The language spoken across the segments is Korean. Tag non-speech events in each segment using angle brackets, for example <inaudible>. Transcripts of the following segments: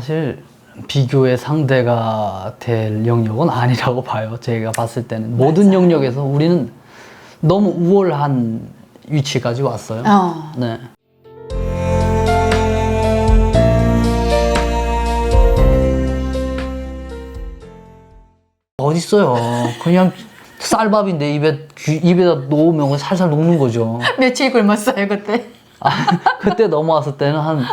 사실 비교의 상대가 될 영역은 아니라고 봐요. 제가 봤을 때는 모든 영역에서 우리는 너무 우월한 위치까지 왔어요. 어. 네. 어딨어요. 그냥 쌀밥인데 입에 귀- 입에다 놓으면 살살 녹는 거죠. 며칠 굶었어요 그때. 아, 그때 넘어왔을 때는 한,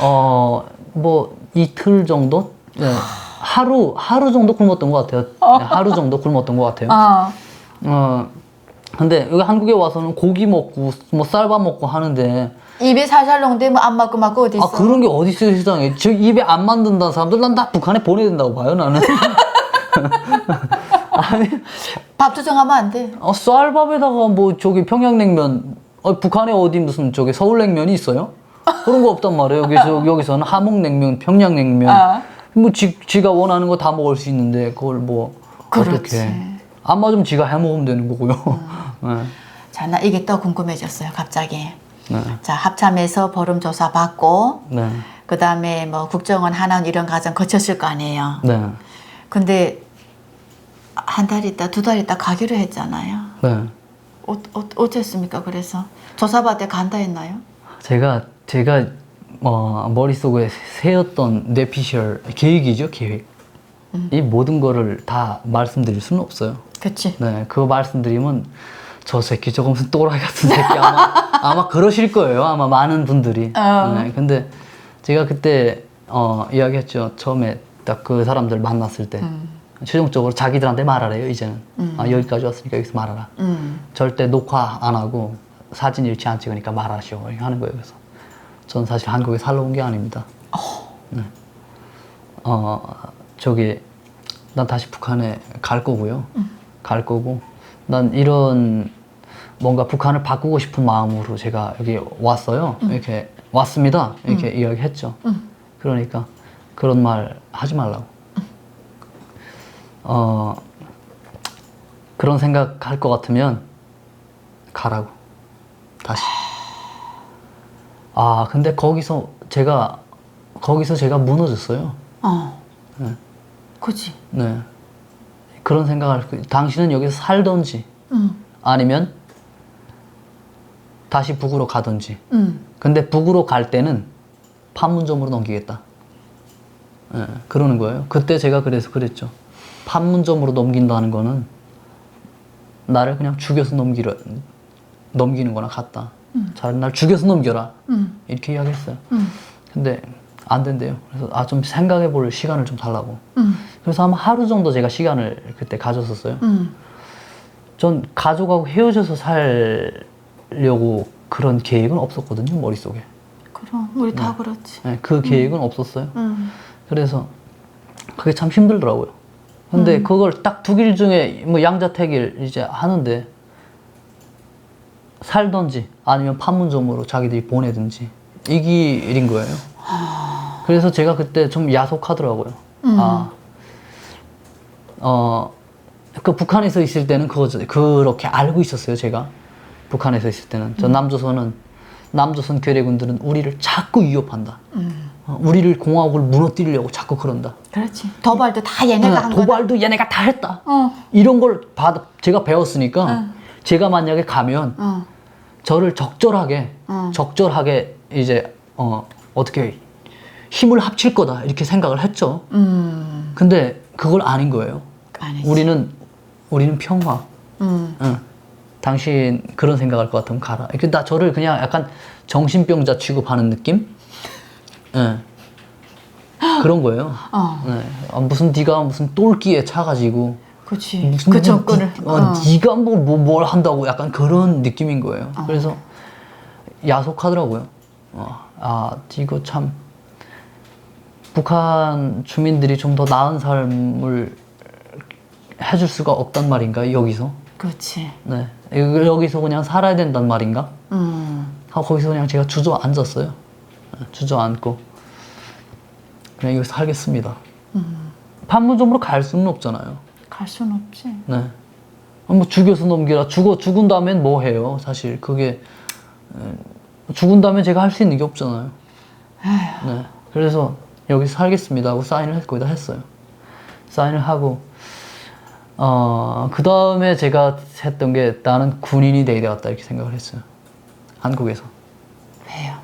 어, 뭐, 이틀 정도? 네. 하루, 하루 정도 굶었던 것 같아요. 네, 하루 정도 굶었던 것 같아요. 어. 어, 근데 여기 한국에 와서는 고기 먹고, 뭐, 쌀밥 먹고 하는데, 입에 살살 녹는데 뭐안 맞고 맞고 어디 있어? 아, 그런 게 어딨어요, 세상에. 저 입에 안 만든다는 사람들 난 다 북한에 보내야 된다고 봐요, 나는. <laughs> 아니, 밥 조정하면 안 돼. 어, 쌀밥에다가 뭐, 저기 평양냉면, 어, 북한에 어디 무슨 저기 서울냉면이 있어요? 그런 거 없단 말이에요. 여기서, 여기서는 함흥냉면, 평양냉면. 아. 뭐, 지, 지가 원하는 거 다 먹을 수 있는데, 그걸 뭐, 그렇지. 어떻게. 안 맞으면 지가 해 먹으면 되는 거고요. <laughs> 네. 자, 나 이게 또 궁금해졌어요 갑자기. 네. 자, 합참에서 보름 조사 받고 네. 그 다음에 뭐 국정원 하나원 이런 과정 거쳤을 거 아니에요. 네. 근데 한 달 있다 두 달 있다 가기로 했잖아요. 네. 어, 어, 어쨌습니까? 그래서 조사받을 때 간다 했나요? 제가, 제가, 어, 머릿속에 세웠던 뇌피셜 계획이죠, 계획. 이 모든 거를 다 말씀드릴 수는 없어요. 그치. 네, 그거 말씀드리면 저 새끼 저거 무슨 또라이 같은 새끼 아마 <laughs> 아마 그러실 거예요. 아마 많은 분들이. 어. 네, 근데 제가 그때 어, 이야기했죠. 처음에 딱 그 사람들 만났을 때 최종적으로 자기들한테 말하래요. 이제는 아, 여기까지 왔으니까 여기서 말하라. 음. 절대 녹화 안 하고 사진 일치 안 찍으니까 말하시오. 하는 거예요. 그래서 전 사실 한국에 살러 온 게 아닙니다. 네. 어 저기 난 다시 북한에 갈 거고요. 갈 거고 난 이런 뭔가 북한을 바꾸고 싶은 마음으로 제가 여기 왔어요. 이렇게 왔습니다. 이렇게 이야기했죠. 그러니까 그런 말 하지 말라고. 어 그런 생각 할 것 같으면 가라고 다시. 아 근데 거기서 제가 거기서 제가 무너졌어요. 어. 네. 그치. 네. 그런 생각을 그- 당신은 여기서 살던지 음. 아니면 다시 북으로 가든지. 음. 근데 북으로 갈 때는 판문점으로 넘기겠다. 예, 그러는 거예요. 그때 제가 그래서 그랬죠. 판문점으로 넘긴다는 거는 나를 그냥 죽여서 넘기려 넘기는 거나 같다. 차라리 날 죽여서 넘겨라. 음. 이렇게 이야기했어요. 음. 근데 안 된대요. 그래서 아 좀 생각해 볼 시간을 좀 달라고. 음. 그래서 아마 하루 정도 제가 시간을 그때 가졌었어요. 음. 전 가족하고 헤어져서 살려고 그런 계획은 없었거든요, 머릿속에. 그럼 우리 다 그렇지. 네, 그 계획은 없었어요. 음. 그래서 그게 참 힘들더라고요. 근데 그걸 딱 두 길 중에 뭐 양자택일 이제 하는데 살던지 아니면 판문점으로 자기들이 보내든지 이 길인 거예요. 그래서 제가 그때 좀 야속하더라고요. 아, 어, 그 북한에서 있을 때는 그거 그렇게 알고 있었어요. 제가 북한에서 있을 때는 저 남조선은 남조선 괴뢰군들은 우리를 자꾸 위협한다. 어, 우리를 공화국을 무너뜨리려고 자꾸 그런다. 그렇지. 도발도 다 얘네가 한 거야. 도발도 얘네가 다 했다. 어. 이런 걸 받, 제가 배웠으니까 제가 만약에 가면 어. 저를 적절하게 어. 적절하게 이제 어, 어떻게 힘을 합칠 거다 이렇게 생각을 했죠. 음. 근데 그걸 아닌 거예요. 아니지. 우리는 우리는 평화. 음. 응. 당신 그런 생각할 것 같으면 가라. 이렇게 나 저를 그냥 약간 정신병자 취급하는 느낌? 예. 그런 거예요. 어. 네. 아, 무슨 네가 무슨 똘끼에 차가지고 그렇지. 무슨 그뭐 정권을. 니- 어, 네가 뭐, 뭐, 뭘 한다고 약간 그런 느낌인 거예요. 그래서 야속하더라고요. 어, 아 이거 참 북한 주민들이 좀 더 나은 삶을 해줄 수가 없단 말인가 여기서? 그렇지. 네 여기- 여기서 그냥 살아야 된단 말인가? 음. 하고 거기서 그냥 제가 주저앉았어요. 네, 주저앉고 그냥 여기서 살겠습니다. 판문점으로 갈 수는 없잖아요. 갈순 없지. 네. 뭐 죽여서 넘기라. 죽어 죽은 다음엔 뭐 해요? 사실 그게 에, 죽은 다음에 제가 할 수 있는 게 없잖아요. 네. 그래서 여기서 살겠습니다 하고 사인을 했- 거기다 했어요. 사인을 하고 어, 그 다음에 제가 했던 게 나는 군인이 돼야 되겠다 이렇게 생각을 했어요. 한국에서. 왜요?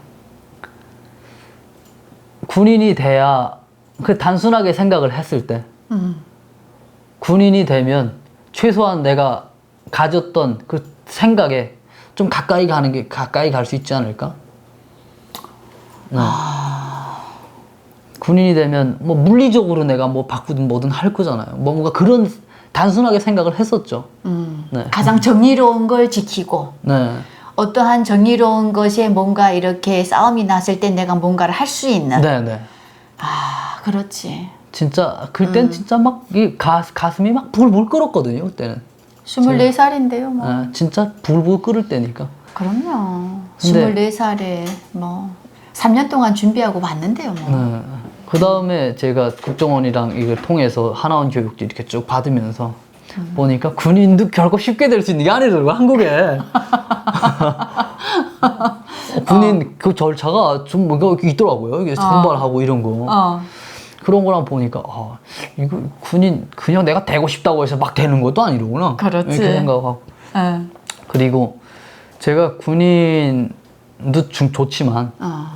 군인이 돼야 그 단순하게 생각을 했을 때 음. 군인이 되면 최소한 내가 가졌던 그 생각에 좀 가까이 가는 게 가까이 갈 수 있지 않을까? 네. 군인이 되면 뭐 물리적으로 내가 뭐 바꾸든 뭐든 할 거잖아요. 뭐 뭔가 그런 단순하게 생각을 했었죠. 음. 네. 가장 정의로운 걸 지키고 네. 어떠한 정의로운 것에 뭔가 이렇게 싸움이 났을 때 내가 뭔가를 할 수 있는. 네, 네. 아, 그렇지. 진짜 그땐 진짜 막 이 가슴이 막 불불 끓었거든요. 그때는. 24살인데요, 뭐. 네, 진짜 불불 끓을 때니까. 그럼요. 근데- 24살에 뭐 3년 동안 준비하고 왔는데요, 뭐. 네. 그 다음에 제가 국정원이랑 이걸 통해서 하나원 교육도 이렇게 쭉 받으면서 보니까 군인도 결코 쉽게 될 수 있는 게 아니더라고 한국에 <laughs> 군인 그 절차가 좀 뭔가 있더라고요 이게 선발하고 이런 거 어. 그런 거랑 보니까 아 이거 군인 그냥 내가 되고 싶다고 해서 막 되는 것도 아니로구나 그렇지. 이렇게 생각하고 어. 그리고 제가 군인도 중 좋지만 어.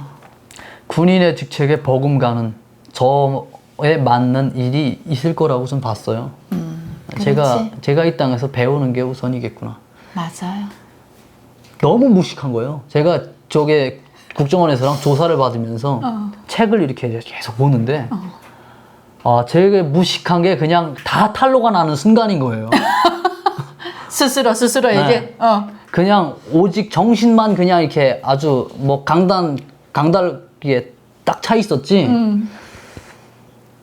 군인의 직책에 버금가는 저에 맞는 일이 있을 거라고 좀 봤어요. 음, 제가 그렇지. 제가 이 땅에서 배우는 게 우선이겠구나. 맞아요. 너무 무식한 거예요. 제가 저게 국정원에서랑 조사를 받으면서 어. 책을 이렇게 계속 보는데 아, 제게 무식한 게 그냥 다 탄로가 나는 순간인 거예요. <laughs> 스스로 스스로 네. 어. 그냥 오직 정신만 그냥 이렇게 아주 뭐 강단 강달기에 딱 차 있었지. 음.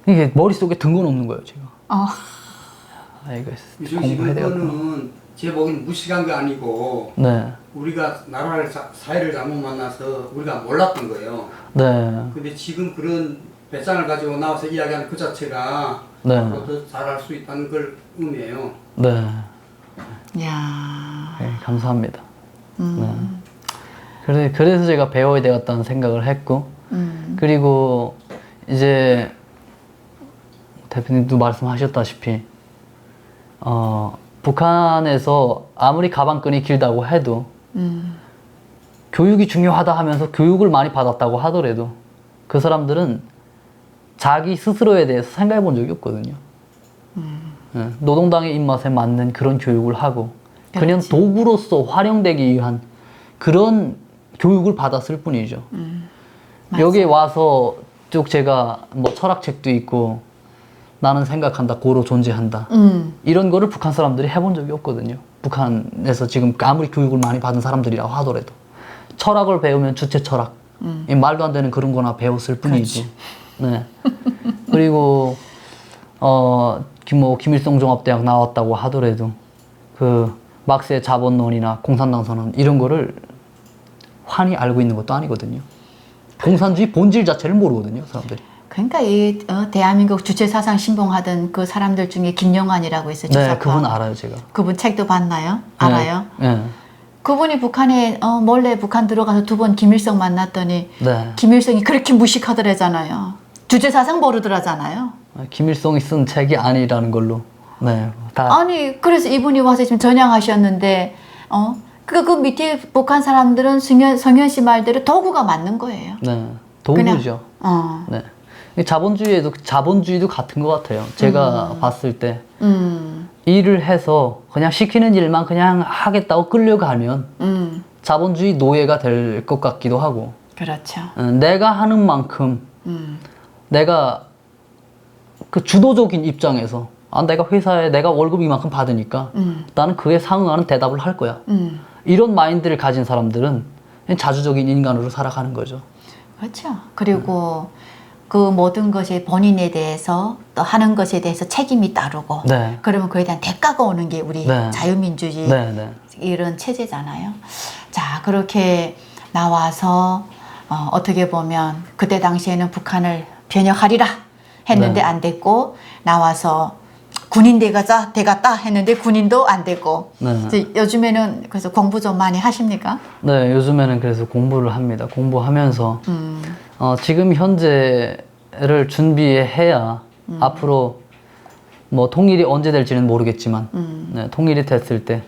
이게 머릿속에 든 건 없는 거예요, 제가. 어. 아, 이거 공부해야. 그거는 제 보기엔 무식한 게 아니고 네. 우리가 나라를 사, 사회를 잘못 만나서 우리가 몰랐던 거예요. 네. 근데 지금 그런 배짱을 가지고 나와서 이야기하는 그 자체가 네. 더 잘할 수 있다는 걸 의미해요. 네. 야. 네, 감사합니다. 음. 네. 그래, 그래서 제가 배워야 되겠다는 생각을 했고, 음. 그리고 이제 대표님도 말씀하셨다시피, 어, 북한에서 아무리 가방끈이 길다고 해도 음. 교육이 중요하다 하면서 교육을 많이 받았다고 하더라도 그 사람들은 자기 스스로에 대해서 생각해 본 적이 없거든요. 예, 노동당의 입맛에 맞는 그런 교육을 하고 그냥 그렇지. 도구로서 활용되기 위한 그런 교육을 받았을 뿐이죠. 맞아. 여기에 와서 쭉 제가 뭐 철학책도 있고 나는 생각한다, 고로 존재한다. 음. 이런 거를 북한 사람들이 해본 적이 없거든요. 북한에서 지금 아무리 교육을 많이 받은 사람들이라고 하더라도 철학을 배우면 주체 철학, 이 말도 안 되는 그런 거나 배웠을 뿐이지. 네. 그리고 어, 김- 뭐 김일성 종합대학 나왔다고 하더라도 그 막스의 자본론이나 공산당 선언 이런 거를 환히 알고 있는 것도 아니거든요. 공산주의 본질 자체를 모르거든요, 사람들이. 그러니까 이 어, 대한민국 주체 사상 신봉하던 그 사람들 중에 김영환이라고 있어요. 네. 그분 알아요, 제가. 그분 책도 봤나요? 알아요? 네. 네. 그분이 북한에 어, 몰래 북한 들어가서 두 번 김일성 만났더니 네. 김일성이 그렇게 무식하더라잖아요. 주체 사상 모르더라잖아요. 김일성이 쓴 책이 아니라는 걸로. 네, 다. 아니 그래서 이분이 와서 지금 전향하셨는데 어? 그, 그 밑에 북한 사람들은 성현, 성현 씨 말대로 도구가 맞는 거예요. 네, 도구죠. 어. 네. 이 자본주의에도 자본주의도 같은 것 같아요. 제가 봤을 때 음. 일을 해서 그냥 시키는 일만 그냥 하겠다고 끌려가면 음. 자본주의 노예가 될 것 같기도 하고 그렇죠. 어, 내가 하는 만큼 음. 내가 그 주도적인 입장에서 아 내가 회사에 내가 월급 이만큼 받으니까 음. 나는 그에 상응하는 대답을 할 거야. 음. 이런 마인드를 가진 사람들은 자주적인 인간으로 살아가는 거죠. 그렇죠. 그리고 그 모든 것이 본인에 대해서 또 하는 것에 대해서 책임이 따르고 네. 그러면 그에 대한 대가가 오는 게 우리 네. 자유민주주의 네, 네. 이런 체제잖아요. 자, 그렇게 나와서 어, 어떻게 보면 그때 당시에는 북한을 변혁하리라 했는데 네. 안 됐고 나와서 군인 돼가자 돼갔다 했는데 군인도 안 되고 네. 요즘에는 그래서 공부 좀 많이 하십니까? 네, 요즘에는 그래서 공부를 합니다. 공부하면서 음, 어, 지금 현재 미래를 준비해야 앞으로 뭐 통일이 언제 될지는 모르겠지만 네, 통일이 됐을 때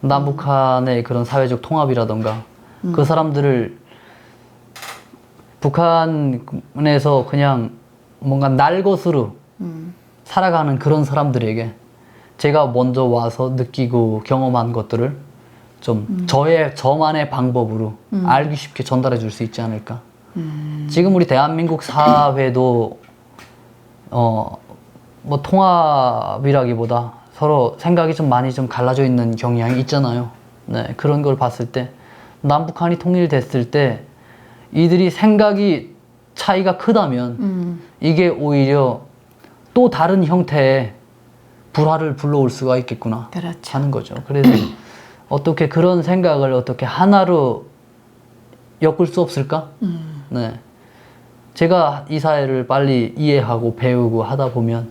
남북한의 그런 사회적 통합이라던가 그 사람들을 북한에서 그냥 뭔가 날 것으로 살아가는 그런 사람들에게 제가 먼저 와서 느끼고 경험한 것들을 좀 저의 저만의 방법으로 알기 쉽게 전달해 줄 수 있지 않을까. 지금 우리 대한민국 사회도 어 뭐 통합이라기보다 서로 생각이 좀 많이 좀 갈라져 있는 경향이 있잖아요. 네 그런 걸 봤을 때 남북한이 통일됐을 때 이들이 생각이 차이가 크다면 이게 오히려 또 다른 형태의 불화를 불러올 수가 있겠구나 그렇죠. 하는 거죠. 그래서 <clears throat> 어떻게 그런 생각을 어떻게 하나로 엮을 수 없을까? 네. 제가 이 사회를 빨리 이해하고 배우고 하다 보면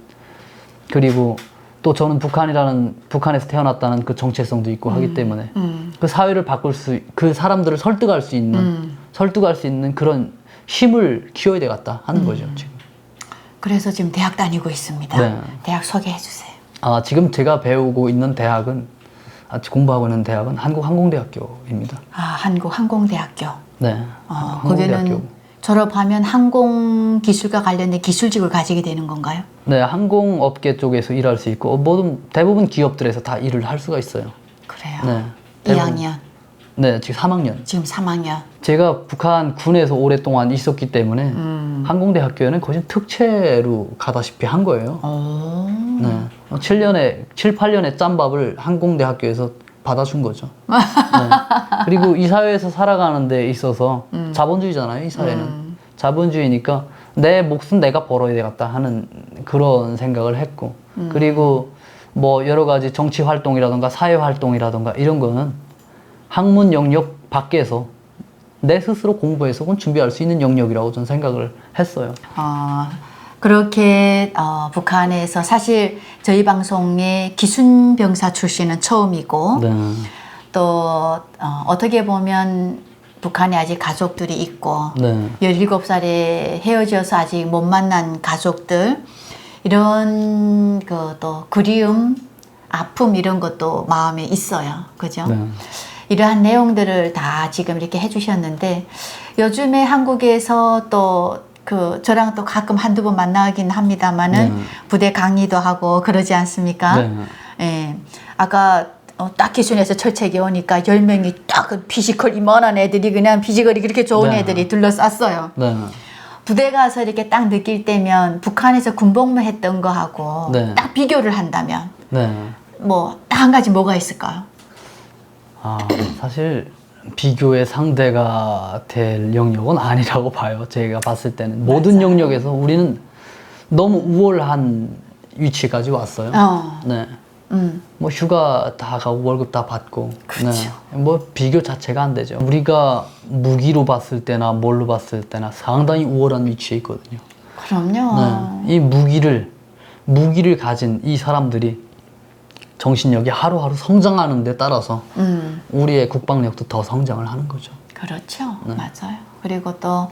그리고 또 저는 북한이라는 북한에서 태어났다는 그 정체성도 있고 하기 때문에 그 사회를 바꿀 수 그 사람들을 설득할 수 있는 설득할 수 있는 그런 힘을 키워야 되겠다 하는 거죠 지금. 그래서 지금 대학 다니고 있습니다. 네. 대학 소개해 주세요. 아 지금 제가 배우고 있는 대학은 아, 공부하고 있는 대학은 한국항공대학교입니다. 아, 한국항공대학교. 네. 어, 항공대학교. 거기는 졸업하면 항공 기술과 관련된 기술직을 가지게 되는 건가요? 네, 항공업계 쪽에서 일할 수 있고 모든 대부분 기업들에서 다 일을 할 수가 있어요. 그래요. 네. 대부분- 2학년, 네, 지금 3학년. 지금 3학년. 제가 북한 군에서 오랫동안 있었기 때문에 음. 항공대학교에는 거의 특채로 가다시피 한 거예요. 오. 네. 7년에 7, 8년의 짬밥을 항공대학교에서 받아준 거죠. 네. 그리고 이 사회에서 살아가는 데 있어서 음. 자본주의잖아요, 이 사회는. 자본주의니까 내 몫은 내가 벌어야 되겠다 하는 그런 생각을 했고. 음. 그리고 뭐 여러 가지 정치 활동이라던가 사회 활동이라던가 이런 거는 학문 영역 밖에서 내 스스로 공부해서 그건 준비할 수 있는 영역이라고 저는 생각을 했어요. 어, 그렇게 어, 북한에서 사실 저희 방송의 기순병사 출신은 처음이고 네. 또 어, 어떻게 보면 북한에 아직 가족들이 있고 네. 17살에 헤어져서 아직 못 만난 가족들 이런 그 또 그리움, 아픔 이런 것도 마음에 있어요. 그죠? 네. 이러한 내용들을 다 지금 이렇게 해주셨는데 요즘에 한국에서 또 그 저랑 또 가끔 한두 번 만나긴 합니다만은 네. 부대 강의도 하고 그러지 않습니까? 네. 예. 아까 어, 딱 기순에서 철책이 오니까 열 명이 딱그 피지컬 이만한 애들이 그냥 피지컬이 그렇게 좋은 네. 애들이 둘러쌌어요. 네. 부대 가서 이렇게 딱 느낄 때면 북한에서 군복무 했던 거하고 네. 딱 비교를 한다면 네. 뭐딱 한 가지 뭐가 있을까요? 아, 사실 비교의 상대가 될 영역은 아니라고 봐요. 제가 봤을 때는 모든 영역에서 우리는 너무 우월한 위치까지 왔어요. 어. 네. 음. 뭐 휴가 다 가고 월급 다 받고. 그렇죠. 네. 뭐 비교 자체가 안 되죠. 우리가 무기로 봤을 때나 뭘로 봤을 때나 상당히 우월한 위치에 있거든요. 그럼요. 네. 이 무기를 무기를 가진 이 사람들이 정신력이 하루하루 성장하는 데 따라서 음. 우리의 국방력도 더 성장을 하는 거죠. 그렇죠. 네. 맞아요. 그리고 또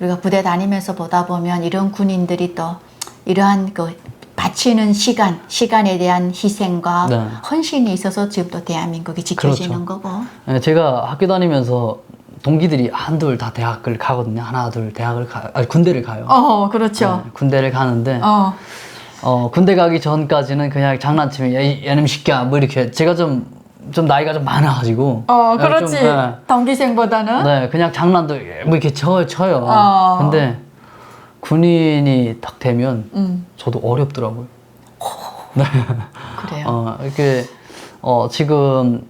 우리가 부대 다니면서 보다 보면 이런 군인들이 또 이러한 그 바치는 시간, 시간에 대한 희생과 네. 헌신이 있어서 지금 또 대한민국이 지켜지는 그렇죠. 거고. 네, 제가 학교 다니면서 동기들이 한둘 다 대학을 가거든요. 하나 둘 대학을 가, 아니 군대를 가요. 어, 그렇죠. 네, 군대를 가는데 어. 어, 군대 가기 전까지는 그냥 장난치면 야, 이- 얘는 시끼야 뭐 이렇게 제가 좀 좀 나이가 좀 많아가지고 어, 좀, 그렇지. 네, 동기생보다는. 네, 그냥 장난도 뭐 이렇게 쳐, 쳐요. 어. 근데 군인이 딱 되면 음, 저도 어렵더라고요. <laughs> 그래요. 어, 이렇게 어, 지금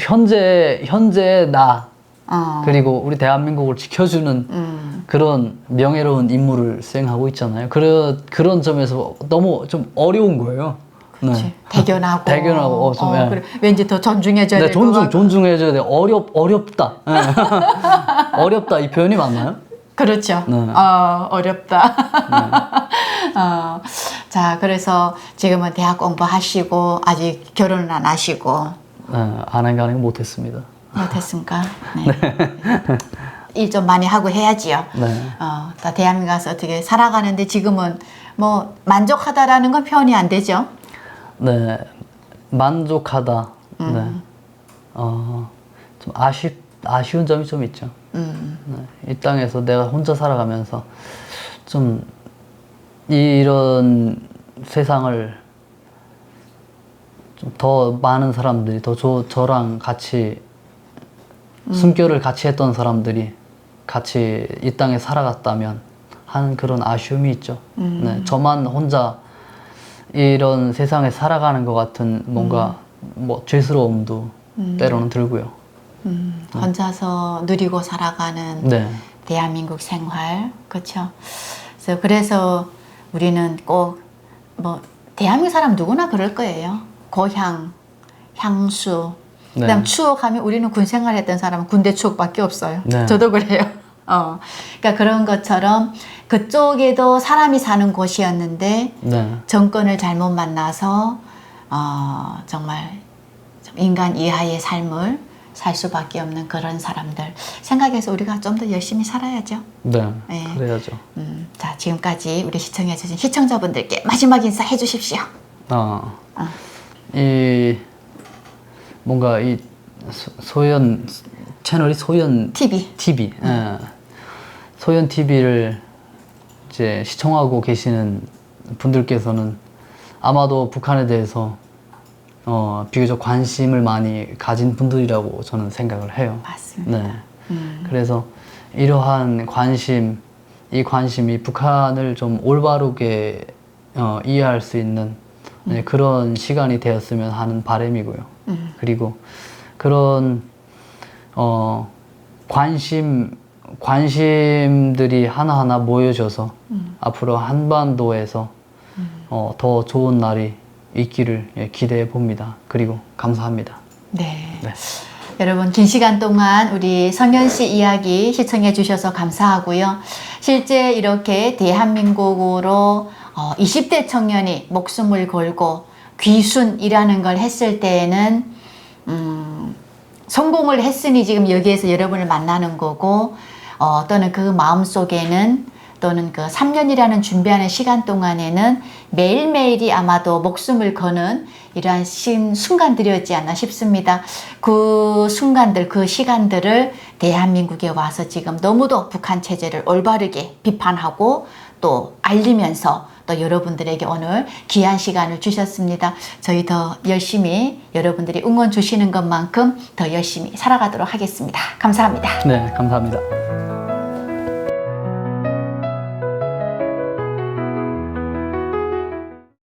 현재 현재 나 어. 그리고 우리 대한민국을 지켜주는 음. 그런 명예로운 임무를 수행하고 있잖아요. 그런 그런 점에서 너무 좀 어려운 거예요. 그렇지. 대견하고. <laughs> 대견하고, 어, 좀, 어, 예. 그래. 왠지 더 존중해줘야 네, 될것 존중. 존중해줘야 돼. 어렵 어렵다. 예. <laughs> 어렵다 이 표현이 맞나요? 그렇죠. 네. 어, 어렵다. <laughs> 어, 자, 그래서 지금은 대학 공부하시고 아직 결혼은 안 하시고 네, 안 한 가는 못했습니다. 못했습니까? 네. <laughs> 일 좀 많이 하고 해야지요. 네. 어, 다 대한민국 가서 어떻게 살아가는데 지금은 뭐 만족하다라는 건 표현이 안 되죠. 네, 만족하다. 음. 네. 어, 좀 아쉽, 아쉬운 점이 좀 있죠. 음. 네. 이 땅에서 내가 혼자 살아가면서 좀 이런 세상을 좀 더 많은 사람들이 더 저, 저랑 같이 숨결을 같이 했던 사람들이 같이 이 땅에 살아갔다면 하는 그런 아쉬움이 있죠. 네, 저만 혼자 이런 세상에 살아가는 것 같은 뭔가 뭐 죄스러움도 때로는 들고요. 음, 혼자서 누리고 살아가는 네, 대한민국 생활 그렇죠. 그래서 그래서 우리는 꼭 뭐 대한민국 사람 누구나 그럴 거예요. 고향, 향수, 네. 그다음 추억하면 우리는 군 생활했던 사람은 군대 추억밖에 없어요. 네. 저도 그래요. <laughs> 어, 그러니까 그런 것처럼 그쪽에도 사람이 사는 곳이었는데 네, 정권을 잘못 만나서 어, 정말 좀 인간 이하의 삶을 살 수밖에 없는 그런 사람들 생각해서 우리가 좀 더 열심히 살아야죠. 네, 네. 그래야죠. 음, 자 지금까지 우리 시청해주신 시청자분들께 마지막 인사 해주십시오. 어, 어. 이 뭔가 이 소- 소연 채널이 소연 TV. TV, 예. 소연 TV를 이제 시청하고 계시는 분들께서는 아마도 북한에 대해서 어, 비교적 관심을 많이 가진 분들이라고 저는 생각을 해요. 맞습니다. 네. 음, 그래서 이러한 관심, 이 관심이 북한을 좀 올바르게 어, 이해할 수 있는 네, 그런 시간이 되었으면 하는 바람이고요. 음. 그리고 그런 어, 관심 관심들이 하나하나 모여져서 앞으로 한반도에서 어, 더 좋은 날이 있기를 예, 기대해 봅니다. 그리고 감사합니다. 네. 네. 여러분 긴 시간 동안 우리 성현 씨 이야기 시청해 주셔서 감사하고요. 실제 이렇게 대한민국으로 어, 20대 청년이 목숨을 걸고 귀순이라는 걸 했을 때에는 음, 성공을 했으니 지금 여기에서 여러분을 만나는 거고 어, 또는 그 마음 속에는 또는 그 3년이라는 준비하는 시간 동안에는 매일매일이 아마도 목숨을 거는 이러한 신 순간들이었지 않나 싶습니다. 그 순간들, 그 시간들을 대한민국에 와서 지금 너무도 북한 체제를 올바르게 비판하고 또 알리면서 또 여러분들에게 오늘 귀한 시간을 주셨습니다. 저희 더 열심히 여러분들이 응원 주시는 것만큼 더 열심히 살아가도록 하겠습니다. 감사합니다. 네, 감사합니다.